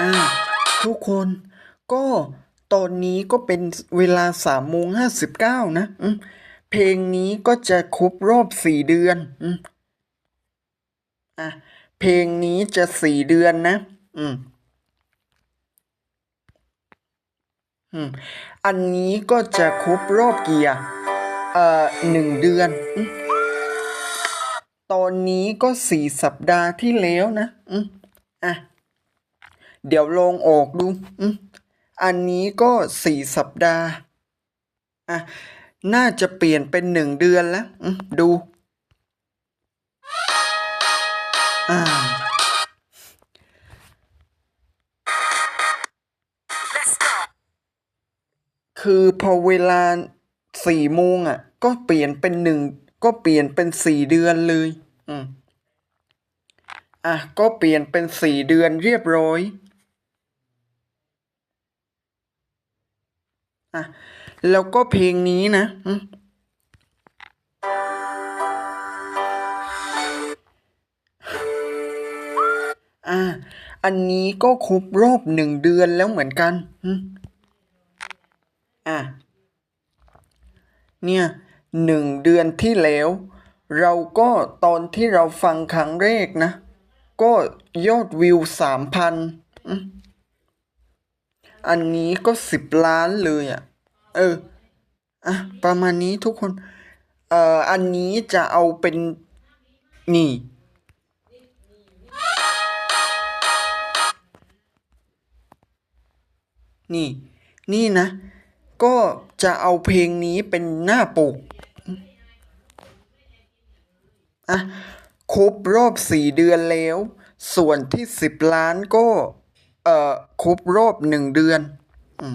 อ่าทุกคนก็ตอนนี้ก็เป็นเวลาสามโมงห้าสิบเก้านะเพลงนี้ก็จะครบรอบสี่เดือนอืมอะเพลงนี้จะสี่เดือนนะ อืมอืมอันนี้ก็จะครบรอบเกียร์เอ่อหนึ่งเดือนอตอนนี้ก็สี่สัปดาห์ที่แล้วนะ อืมอะ เดี๋ยวลองออกดู อันนี้ก็สี่สัปดาห์ อะ น่าจะเปลี่ยนเป็นหนึ่งเดือนแล้ว ดู อ่าคือพอเวลาสี่โมงอะ ก็เปลี่ยนเป็นหนึ่งก็เปลี่ยนเป็นสี่เดือนเลย อืมอะ ก็เปลี่ยนเป็นสี่เดือนเรียบร้อย อะแล้วก็เพลงนี้นะอืมอะอันนี้ก็ครบรอบหนึ่งเดือนแล้วเหมือนกันอะเนี่ยหนึ่งเดือนที่แล้ว เราก็ตอนที่เราฟังครั้งแรกนะ ก็ยอดวิวสามพันอ อันนี้ก็สิบล้านเลยอะ เออ อะ ประมาณนี้ทุกคน เอ่อ อันนี้จะเอาเป็นนี่ นี่ นี่นะ ก็จะเอาเพลงนี้เป็นหน้าปก อะ ครบรอบสี่เดือนแล้ว ส่วนที่สิบล้านก็ เอ่อครบรอบหนึ่งเดือนอื